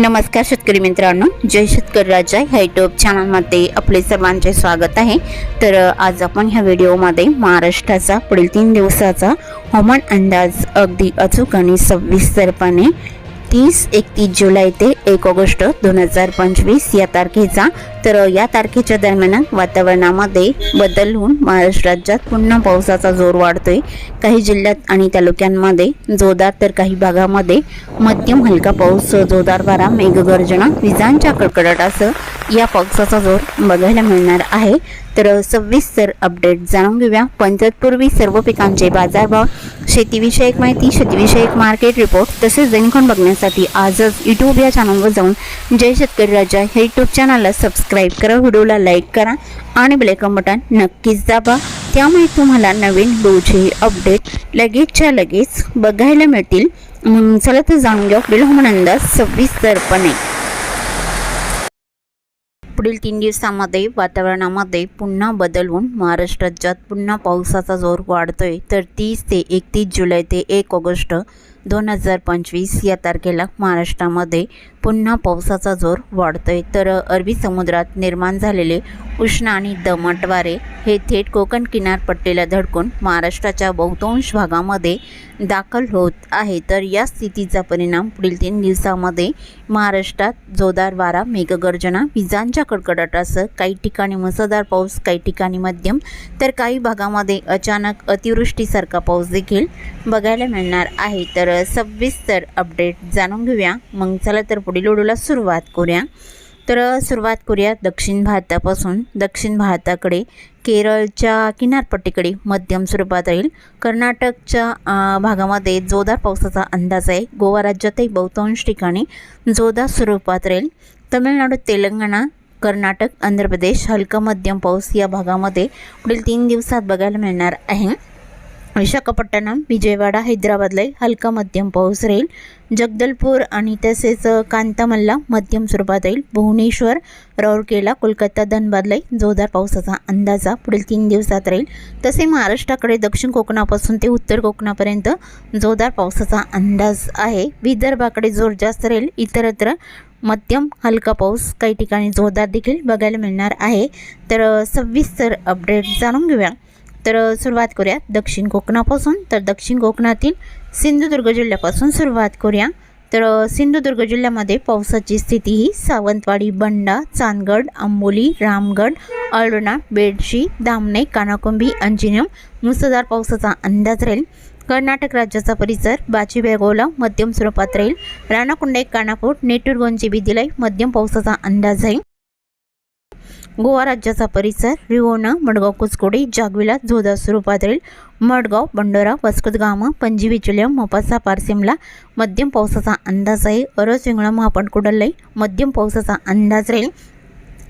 नमस्कार शेतकरी मित्रांनो जय शेतकरी राजा ह्या युट्यूब चॅनलमध्ये आपले सर्वांचे स्वागत आहे. तर आज आपण ह्या व्हिडिओमध्ये महाराष्ट्राचा पुढील तीन दिवसाचा हवामान अंदाज अगदी अचूक आणि सविस्तरपणे तीस एकतीस जुलै ते एक ऑगस्ट दोन हजार पंचवीस या तारखेचा. तर या तारखेच्या दरम्यान वातावरणामध्ये बदल होऊन महाराष्ट्र राज्यात पुन्हा पावसाचा जोर वाढतोय. काही जिल्ह्यात आणि तालुक्यांमध्ये जोरदार तर काही भागामध्ये मध्यम हलका पाऊस जोरदार वारा मेघगर्जना विजांच्या कडकडाटासह या पावसाचा जोर बघायला मिळणार आहे. तर सविस्तर अपडेट जाणून घेऊया. पण तत्पूर्वी सर्व पिकांचे बाजारभाव शेतीविषयक माहिती शेतीविषयक मार्केट रिपोर्ट तसेच दैनिकन बघण्यासाठी आजच यूट्यूब या चॅनलवर जाऊन जय शेतकरी राजा हे यूट्यूब चॅनलला सबस्क्राईब करा व्हिडिओला लाईक करा आणि बेलेकन बटन नक्कीच दाबा. त्यामुळे तुम्हाला नवीन रोजचे अपडेट लगेचच्या लगेच बघायला मिळतील. म्हणून चला तर जाणून घ्या पुढील हवामान अंदाज सविस्तरपणे. पुढील तीन दिवसामध्ये वातावरणामध्ये पुन्हा बदल होऊन महाराष्ट्र राज्यात पुन्हा पावसाचा जोर वाढतोय. तर तीस ते एकतीस जुलै ते एक ऑगस्ट दोन हजार पंचवीस या तारखेला महाराष्ट्रामध्ये पुन्हा पावसाचा जोर वाढतोय. तर अरबी समुद्रात निर्माण झालेले उष्ण आणि दमट वारे हे थेट कोकण किनारपट्टीला धडकून महाराष्ट्राच्या बहुतांश भागामध्ये दाखल होत आहे. तर या स्थितीचा परिणाम पुढील तीन दिवसामध्ये महाराष्ट्रात जोरदार वारा मेघगर्जना विजांच्या कडकडाटासह काही ठिकाणी मुसळधार पाऊस काही ठिकाणी मध्यम तर काही भागामध्ये अचानक अतिवृष्टीसारखा पाऊस देखील बघायला मिळणार आहे. तर सविस्तर अपडेट जाणून घेऊया. मग चला तर पुढील व्हिडिओला सुरुवात करूया. तर सुरुवात करूया दक्षिण भारतापासून. दक्षिण भारताकडे केरळच्या किनारपट्टीकडे मध्यम स्वरूपात राहील. कर्नाटकच्या भागामध्ये जोरदार पावसाचा अंदाज आहे. गोवा राज्यातही बहुतांश ठिकाणी जोरदार स्वरूपात राहील. तमिळनाडू तेलंगणा कर्नाटक आंध्र प्रदेश हलका मध्यम पाऊस या भागामध्ये पुढील तीन दिवसात बघायला मिळणार आहे. विशाखापट्टणम विजयवाडा हैदराबादलाही हलका मध्यम पाऊस राहील. जगदलपूर आणि तसेच कांतामल्ला मध्यम स्वरूपात राहील. भुवनेश्वर राऊरकेला कोलकाता धनबादलाही जोरदार पावसाचा अंदाजा पुढील तीन दिवसात राहील. तसे महाराष्ट्राकडे दक्षिण कोकणापासून ते उत्तर कोकणापर्यंत जोरदार पावसाचा अंदाज आहे. विदर्भाकडे जोर जास्त राहील. इतरत्र मध्यम हलका पाऊस काही ठिकाणी जोरदार देखील बघायला मिळणार आहे. तर सविस्तर अपडेट जाणून घेऊया. तर सुरुवात करूया. दक्षिण कोकणापासून तर दक्षिण कोकणातील सिंधुदुर्ग जिल्ह्यापासून सुरुवात करूया. तर सिंधुदुर्ग जिल्ह्यामध्ये पावसाची स्थिती ही सावंतवाडी बंडा चांदगड आंबोली रामगड अळणा बेडशी दामणे कानाकुंबी अंजिनम मुसळधार पावसाचा अंदाज राहील. कर्नाटक राज्याचा परिसर बाचीबेगोला मध्यम स्वरूपात राहील. राणाकुंडे कानापूर नेटुरगोंची बिदिलाई मध्यम पावसाचा अंदाज आहे गोवा राज्याचा परिसर रिवोना मडगाव कुचकोडी जागविला जोरदार स्वरूपात राहील मडगाव बंडोरा वस्कोतगामा पणजी विचलयम मोपासा पारसिमला मध्यम पावसाचा अंदाज आहे. अरस विंगळा महापणकुडलई मध्यम पावसाचा अंदाज राहील.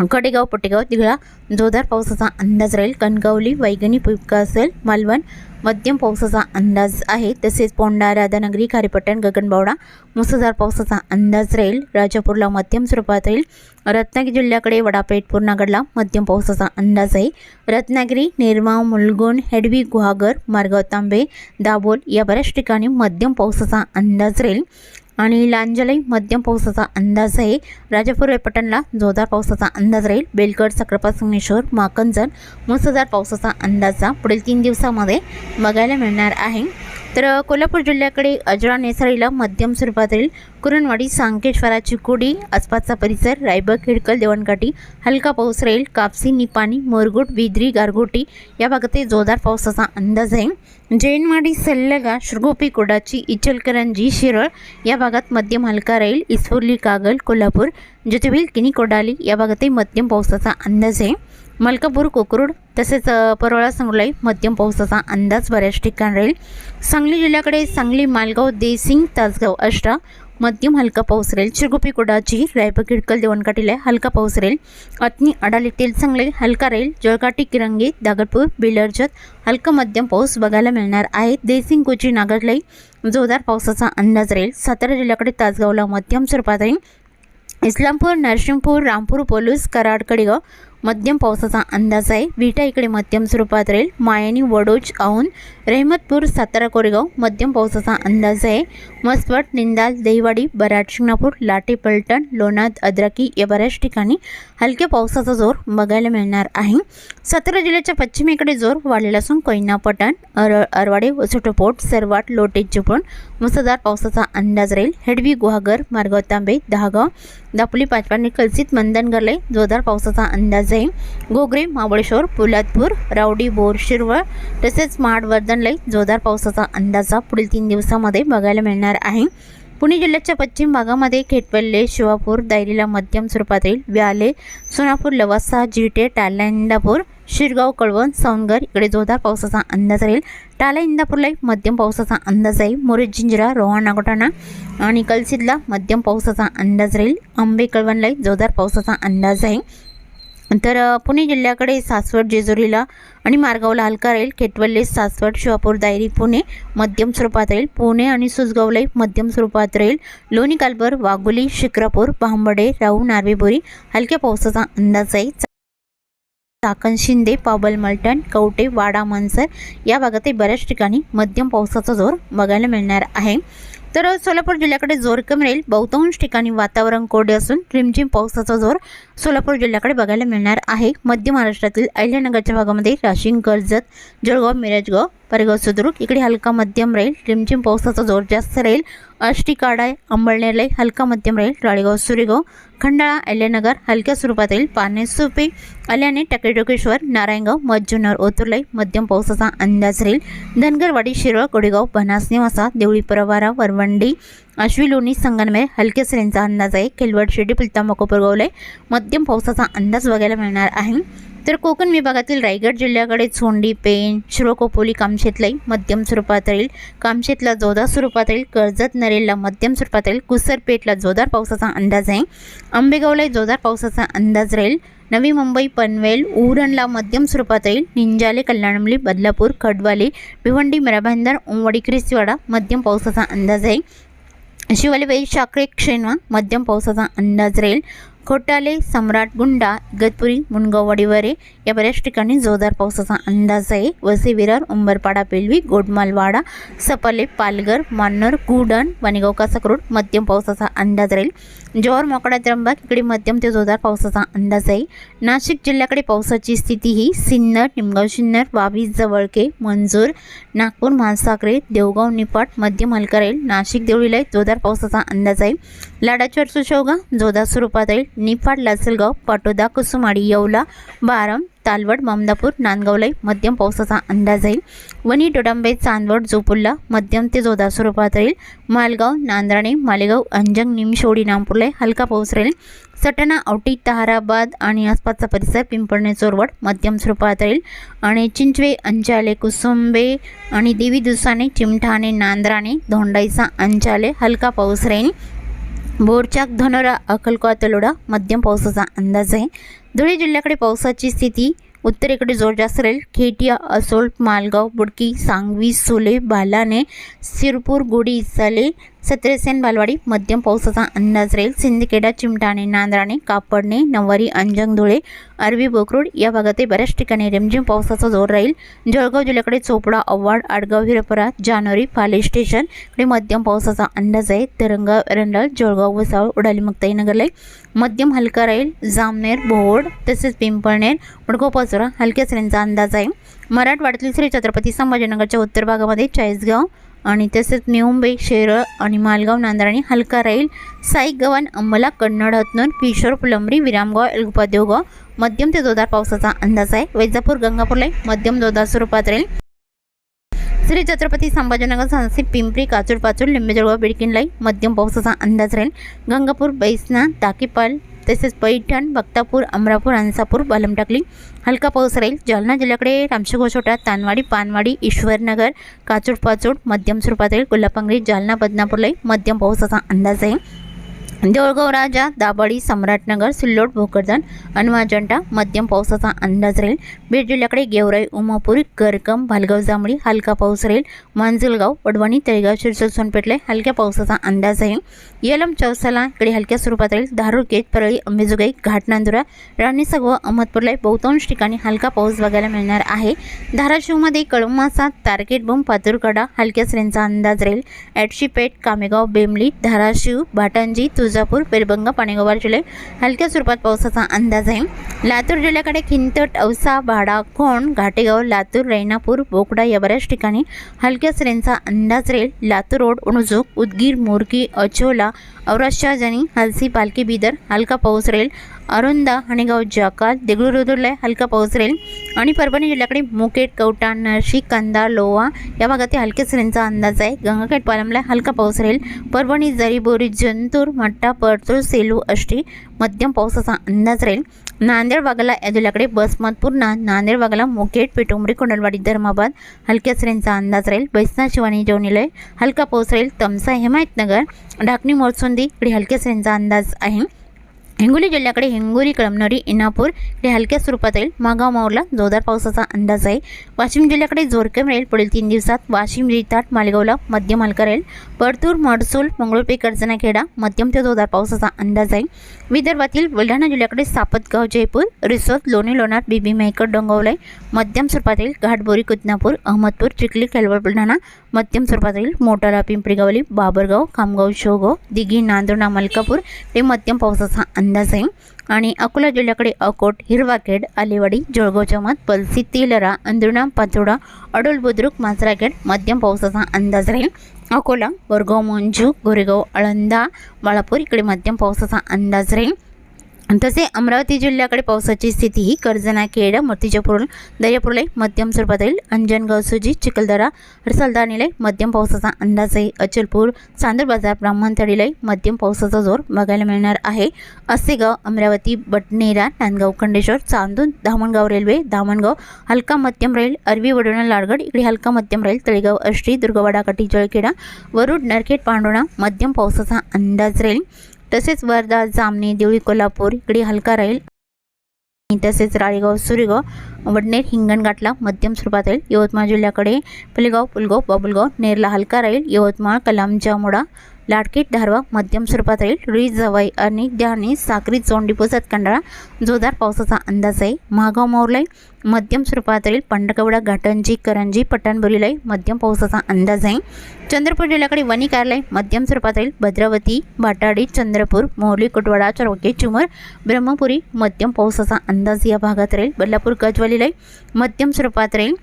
कडेगाव पटेगाव तिघळा जोरदार पावसाचा अंदाज राहील कणकवली वैगणी पिपका असेल मालवण मध्यम पावसाचा अंदाज आहे तसेच पोंडा राधानगरी खारेपट्टण गगनबावडा मुसळधार पावसाचा अंदाज राहील राजापूरला मध्यम स्वरूपात राहील रत्नागिरी जिल्ह्याकडे वडापेठ पूर्णागडला मध्यम पावसाचा अंदाज आहे रत्नागिरी निर्माव मुलगुण हेडवी गुहागर मारगाव तांबे दाभोल या बऱ्याच ठिकाणी मध्यम पावसाचा अंदाज राहील आणि लांजलई मध्यम पावसाचा अंदाज आहे. राजापूर पटणला जोरदार पावसाचा अंदाज राहील. बेलगड सक्रापा संगमेश्वर माकंजन मुसळधार पावसाचा अंदाजा पुढील तीन दिवसामध्ये बघायला मिळणार आहे. तर कोल्हापूर जिल्ह्याकडे अजरा नेसाळीला मध्यम स्वरूपात राहील कुरणवाडी सांकेश्वराची कुडी आसपासचा परिसर रायबग खेडकल देवणकाठी हलका पाऊस राहील कापसी निपाणी मोरगुट बिद्री गारगोटी या भागातही जोरदार पावसाचा अंदाज आहे. जैनवाडी सल्लगा श्रगोपी कोडाची इचलकरंजी शिरळ या भागात मध्यम हलका राहील इस्फुर्ली कागल कोल्हापूर ज्योतिबील किनी कोडाली या भागातही मध्यम पावसाचा अंदाज आहे. मलकापूर कोकरूड तसेच परोळा सांगोलाई मध्यम पावसाचा अंदाज बऱ्याच ठिकाणी राहील. सांगली जिल्ह्याकडे सांगली मालगाव देसिंग तासगाव अष्टा मध्यम हलका पाऊस राहील. चिरगुपी कुडाची रायपूर किडकल देवणकाटीला हलका पाऊस राहील. अतनी अडाली तेल हलका राहील. जळकाटी किरंगी दागडपूर बिलर्जत हलका मध्यम पाऊस बघायला मिळणार आहे. देसिंग कोची नागरलाई जोरदार पावसाचा अंदाज राहील. सातारा जिल्ह्याकडे तासगावला मध्यम स्वरूपात राहील. इस्लामपूर नरसिंहपूर रामपूर पोलूस कराड कडेगाव मध्यम पावसाचा अंदाज आहे. विटा इकडे मध्यम स्वरूपात राहील. मायानी वडोज औन रहमतपूर सातारा कोरेगाव मध्यम पावसाचा अंदाज आहे. मसवड निंदाल दहिवाडी बराड शिंगणापूर लाटे पलटण लोणाद अद्राकी या बऱ्याच ठिकाणी हलक्या पावसाचा जोर बघायला मिळणार आहे. सातारा जिल्ह्याच्या पश्चिमेकडे जोर वाढलेला असून कोयना पटण अर अरवाडे वसुटोपोट सरवाट लोटे चिपळूण मुसळधार पावसाचा अंदाज राहील. हेडवी गुहागर मारगाव तांबे दहागाव दापोली पाचपाणी कलसित मंदनगरले जोरदार पावसाचा अंदाज आहे गोगरे महाबळेश्वर पोलादपूर रावडी बोर शिरवळ तसेच महाड वर्धनलाई जोरदार पावसाचा अंदाजा पुढील तीन दिवसामध्ये बघायला मिळणार आहे. पुणे जिल्ह्याच्या पश्चिम भागामध्ये खेटपल्ले शिवापूर दायरीला मध्यम स्वरूपात येईल व्याले सोनापूर लवासा जिटे टाला इंदापूर शिरगाव कळवण सावनगर इकडे जोरदार पावसाचा अंदाज राहील. टाला इंदापूरला एक मध्यम पावसाचा अंदाज आहे. मोरे जिंजरा रोहा नागोटाणा आणि कलसिदला मध्यम पावसाचा अंदाज राहील. आंबे कळवणला जोरदार पावसाचा अंदाज आहे. तर पुणे जिल्ह्याकडे सासवड जेजुरीला आणि मार्गावला हलका राहील केटवल्ले सासवड शिवापूर दायरी पुणे मध्यम स्वरूपात राहील पुणे आणि सुसगावलाही मध्यम स्वरूपात राहील लोणी कालबर वाघोली शिक्रापूर भांबडे राऊ नार्वेबोरी हलक्या पावसाचा अंदाज आहे. चाकण शिंदे पाबल मलटण कवटे वाडा मनसर या भागातही बऱ्याच ठिकाणी मध्यम पावसाचा जोर बघायला मिळणार आहे. तर सोलापूर जिल्ह्याकडे जोर कमी राहील. बहुतांश ठिकाणी वातावरण कोरडे असून रिमझिम पावसाचा जोर सोलापूर जिल्ह्याकडे बघायला मिळणार आहे. मध्य महाराष्ट्रातील अहिल्यानगरच्या भागामध्ये राशिंग कर्जत जळगाव मिरजगाव परगाव सुद्रुक इकडे हलका मध्यम राहील रिमझिम पावसाचा जोर जास्त राहील आष्टी काडाय अंबळनेरला हलका मध्यम राहील राळेगाव सुरेगाव खंडाळा अल्यानगर हलक्या स्वरूपात राहील पाने सुपे आल्याने टकेटोकेश्वर नारायणगाव मज्जुनर ओतुरलाई मध्यम पावसाचा अंदाज राहील धनगरवाडी शिरळ कोडेगाव बनास निवासा देवळी परवारा वरवंडी आश्वी लोणी संगनमेर हलक्या सरींचा अंदाज आहे. खेलवड शिर्डी पुलतांबा कोपरगावला मध्यम पावसाचा अंदाज बघायला मिळणार आहे. तर कोकण विभागातील रायगड जिल्ह्याकडे चोंडी पेन शिरोकोपोली कामशेतलाई मध्यम स्वरूपात राहील कामशेतला जोरदार स्वरूपात राहील कर्जत नरेलला मध्यम स्वरूपात राहील कुसरपेठला जोरदार पावसाचा अंदाज आहे. आंबेगावला जोरदार पावसाचा अंदाज राहील. नवी मुंबई पनवेल उरणला मध्यम स्वरूपात राहील निंजाले कल्याणमली बदलापूर खडवाले भिवंडी मिराभांदर उमवडी क्रिस्तीवाडा मध्यम पावसाचा अंदाज आहे. शिवालीबाई शाकरे क्षेणवा मध्यम पावसाचा अंदाज राहील. खोटाले सम्राट गुंडा इगतपुरी मुनगाव वाडीवारे या बऱ्याच ठिकाणी जोरदार पावसाचा अंदाज आहे वसे विरार उंबरपाडा पेलवी गोडमालवाडा सपाले पालघर मान्नर गुडण वाणीगाव कासाकरोड मध्यम पावसाचा अंदाज राहील जव्हार मोकडा त्र्यंबक इकडे मध्यम ते जोरदार पावसाचा अंदाज आहे नाशिक जिल्ह्याकडे पावसाची स्थिती ही सिन्नर निमगाव सिन्नर वावी जवळके मंजूर नागपूर म्हाळसाखरे देवगाव निपाट मध्यम हलका राहील नाशिक देवळीला जोरदार पावसाचा अंदाज आहे लाडाची शेवगा जोधा स्वरूपात येईल. निफाड लासलगाव पाटोदा कुसुमाडी येवला बारम तालवड ममदापूर नांदगावलाई मध्यम पावसाचा अंदाज येईल. वणी डोडांबे चांदवड जोपुल्ला मध्यम ते जोधा स्वरूपात राहील मालगाव नांद्राणे मालेगाव अंजंग निमशोडी नामपूरला हलका पाऊस राहील. सटाणा औटी ताराबाद आणि आसपासचा परिसर पिंपळणे चोरवड मध्यम स्वरूपात राहील. आणि चिंचवे अंचाले कुसुंबे आणि देवी दुसाने चिमठाणे नांद्राणे धोंडाईचा अंचाले हलका पाऊस राहील. बोरचाक धनोरा अक्कलकोवा तलोडा मध्यम पावसाचा अंदाज आहे. धुळे जिल्ह्याकडे पावसाची स्थिती उत्तरेकडे जोर जास्त राहील खेटिया असोल मालगाव बुडकी सांगवी सोले बालाने सिरपूर गुडी साले सत्रेसेन बालवाडी मध्यम पावसाचा अंदाज राहील. सिंदखेडा चिमटाणे नांदराणे कापडणे नवारी अंजंग धुळे अरबी बोकरूड या भागातही बऱ्याच ठिकाणी रिमझिम पावसाचा जोर राहील. जळगाव जिल्ह्याकडे चोपडा अव्वाड आडगाव हिरपरा जानोरी फाले स्टेशन इकडे मध्यम पावसाचा अंदाज आहे. तरंगा एरंडल जळगाव वसाळ उडाली मुक्ताईनगरला मध्यम हलका राहील. जामनेर भोवड तसेच पिंपळनेर उडगाव पाचोरा हलक्या सरींचा अंदाज आहे. मराठवाड्यातील श्री छत्रपती संभाजीनगरच्या उत्तर भागामध्ये चाळीसगाव आणि तसेच निवंबई शेरळ आणि मालगाव नांदराणी हलका राहील साई गव्हाण अंमला कन्नड हतनूर किशोर फुलंबरी विरामगाव एलगुपा देवगाव मध्यम ते जोरदार पावसाचा अंदाज आहे. वैजापूर गंगापूरला मध्यम जोरदार स्वरूपात राहील. श्री छत्रपती संभाजीनगर सांसी पिंपरी काचूर पाचूर लिंबेजळगाव बिडकिनलाई मध्यम पावसाचा अंदाज राहील. गंगापूर बैसना टाकीपाल तसेच पैठण बक्तापूर अमरापूर अंसापूर बलमटाकली हलका पाऊस राहील. जालना जिल्ह्याकडे रामशेगोशोटा तानवाडी पानवाडी ईश्वरनगर काचूड पाचूड मध्यम स्वरूपात राहील. कोल्हापांगरी जालना बदनापूरलाही मध्यम पावसाचा अंदाज आहे. देऊळगाव राजा दाभाडी सम्राटनगर सिल्लोड भोकरदन अनवाजंटा मध्यम पावसाचा अंदाज राहील. बीड जिल्ह्याकडे गेवराई उमापुरी करकम भालगाव जांभळी हलका पाऊस राहील. मांजलगाव वडवणी तळेगाव शिरसोल सोनपेठले हलक्या पावसाचा अंदाज आहे येलम चौसाला इकडे हलक्या स्वरूपात राहील. धारूर केत परळी अंबेजोगाई घाटनांदुरा राणी व अहमदपूरला बहुतांश ठिकाणी हलका पाऊस बघायला मिळणार आहे. धाराशिवमध्ये कळमासा तारकेट बोंब पातुरकडा हलक्या सरींचा अंदाज राहील. ॲटशीपेठ कामेगाव बेमली धाराशिव भाटांजी तुळजापूर पेरबंगा पाणीगोवार जिल्हे हलक्या स्वरूपात पावसाचा अंदाज आहे. लातूर जिल्ह्याकडे खिंतट औसा भाडा कोण घाटेगाव लातूर रैनापूर बोकडा या बऱ्याच ठिकाणी हलक्या सरींचा अंदाज राहील. लातूर रोड उणुजूक उदगीर मोरकी अचोला औराशाजनी हलसी पालखी बिदर हलका पाऊस राहील. अरुंदा हणेगाव जाकाल देगलूर हलका पाऊस राहील. आणि परभणी जिल्ह्याकडे मुकेट कवटा नरशी कंदा लोहा या भागात हलक्या सरींचा अंदाज आहे. गंगाखेड पालमला हलका पाऊस राहील. परभणी जरीबोरी जंतूर मट्टा परतूर सेलू अष्टी मध्यम पावसाचा अंदाज राहील. नांदेड वाघाला या जिल्ह्याकडे बसमतपूर्णा नांदेड वाघाला मुकेट पेटुंबरी कोंडलवाडी धर्माबाद हलक्या सरींचा अंदाज राहील. बैसना शिवानी जेवणीलय हलका पाऊस राहील. तमसा हिमायतनगर ढाकणी मोरसुंदी इकडे हलक्या सरींचा अंदाज आहे. हिंगोली जिल्ह्याकडे हिंगोली कळमनरी इनापूर हे हलक्या स्वरूपात येईल मागाव माऊरला जोरदार पावसाचा अंदाज आहे. वाशिम जिल्ह्याकडे जोरकेम राहील पुढील तीन दिवसात वाशिम रिताट मालेगावला मध्यम हलका राहील. परतूर मडसूल मंगळुरपे कर्जनाखेडा मध्यम ते जोरदार पावसाचा अंदाज आहे. विदर्भातील बुलढाणा जिल्ह्याकडे सापतगाव जयपूर रिसोद लोणी लोणार बीबी मेहकर डोंगवलय मध्यम स्वरूपात येईल घाटबोरी कुदनापूर अहमदपूर चिखली खेलवड बुलढाणा मध्यम स्वरूपात राहील मोटारा पिंपरीगावली बाबरगाव खामगाव शोगाव दिघी नांदुर्णा मलकापूर हे मध्यम पावसाचा अंदाज आहे. आणि अकोला जिल्ह्याकडे अकोट हिरवाखेड आलेवाडी जळगाव जमात पलसी तेलरा अंदुर्णा पाचोडा अडोल बुद्रुक मांजराखेड मध्यम पावसाचा अंदाज राहील. अकोला बोरगाव मंजू गोरेगाव आळंदा बाळापूर इकडे मध्यम पावसाचा अंदाज राहील. तसे अमरावती जिल्ह्याकडे पावसाची स्थिती ही कर्जना खेड मूर्तिजापूर दर्यापूरला मध्यम स्वरूपातील अंजनगाव सुजी चिखलदरा रसलदानीला मध्यम पावसाचा अंदाज आहे अचलपूर चांदूर बाजार ब्राह्मणतडीला मध्यम पावसाचा जोर बघायला मिळणार आहे. असेगाव अमरावती बटनेरा नांदगाव खंडेश्वर चांदून धामणगाव रेल्वे धामणगाव हलका मध्यम राहील अरवी वडोणा लाडगड इकडे हलका मध्यम राहील तळेगाव अष्टी दुर्गवाडा कटी जळखेडा वरुड नरखेड पांडोणा मध्यम पावसाचा अंदाज राहील. तसेच वर्धा जामनी देवळी कोल्हापूर इकडे हलका राहील. आणि तसेच राळेगाव सुरेगाव वडनेर हिंगणघाटला मध्यम स्वरूपात राहील. यवतमाळ जिल्ह्याकडे पलेगाव पुलगाव बाबुलगाव नेरला हलका राहील. यवतमाळ कलाम जामोडा लाडकेट धारवा मध्यम स्वरूपात राहील. री जवाई आणि द्याणी साक्री चोंडी डिपोसात कंडाळा जोरदार पावसाचा अंदाज आहे. महागाव मोरलाई मध्यम स्वरूपात राहील. पंडकवडा घाटंजी करंजी पठाणबुरीलाई मध्यम पावसाचा अंदाज आहे. चंद्रपूर जिल्ह्याकडे वनी कार्यालय मध्यम स्वरूपात राहील. भद्रावती भाटाडी चंद्रपूर मोहली कुटवाडा चरोके चुमर ब्रह्मपुरी मध्यम पावसाचा अंदाज या भागात राहील. बल्लापूर गजवालीलाई मध्यम स्वरूपात राहील.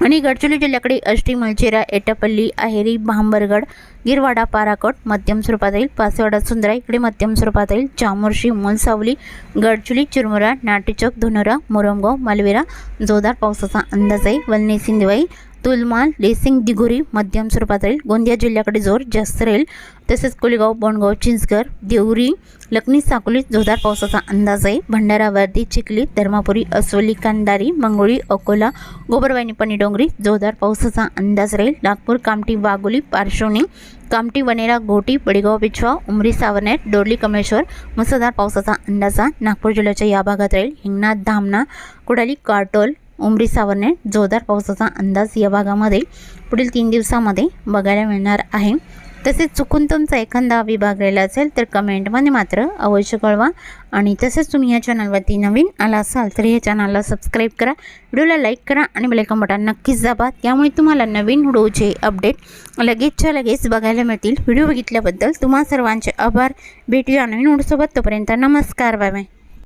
आणि गडचिरोली जिल्ह्याकडे अष्टी मलचेरा एटापल्ली अहेरी भांबरगड गिरवाडा पाराकोट मध्यम स्वरूपात येईल पासेवाडा सुंदरा इकडे मध्यम स्वरूपात येईल चामोर्शी मुलसावली गडचुली चिरमुरा नाटेचौक धुनोरा मुरमगाव मालवेरा जोरदार पावसाचा अंदाज आहे वलने सिंधवाई तुलमाल लेसिंग दिघोरी मध्यम स्वरूपात राहील गोंदिया जिल्ह्याकडे जोर जास्त राहील. तसेच कोलेगाव बोंडगाव चिंचगर देवरी लखनी साकोली जोरदार पावसाचा अंदाज आहे. भंडारा वर्दी चिखली धर्मापुरी अस्वली कांदारी मंगोळी अकोला गोबरवाहिनी पणी डोंगरी जोरदार पावसाचा अंदाज राहील. नागपूर कामठी वाघोली पार्श्वनी कामठी वनेरा घोटी बडेगाव पिछवा उमरी सावरनेर डोरली कमळेश्वर मुसळधार पावसाचा अंदाज नागपूर जिल्ह्याच्या या भागात राहील. हिंगणा धामणा कुडाली काटोल उमरी सावरने जोरदार पावसाचा अंदाज या भागामध्ये पुढील तीन दिवसामध्ये बघायला मिळणार आहे. तसेच चुकून तुमचा एखादा विभाग राहिला असेल तर कमेंटमध्ये मात्र अवश्य कळवा. आणि तसेच तुम्ही या चॅनलवरती नवीन आला असाल तर या चॅनलला सबस्क्राईब करा. व्हिडिओला लाईक करा आणि बेलायकॉन बटन नक्कीच दाबा. त्यामुळे तुम्हाला नवीन व्हिडिओचे अपडेट लगेचच्या लगेच बघायला मिळतील. व्हिडिओ बघितल्याबद्दल तुम्हा सर्वांचे आभार. भेटूया नवीन व्हिडिओसोबत. तोपर्यंत नमस्कार. Bye bye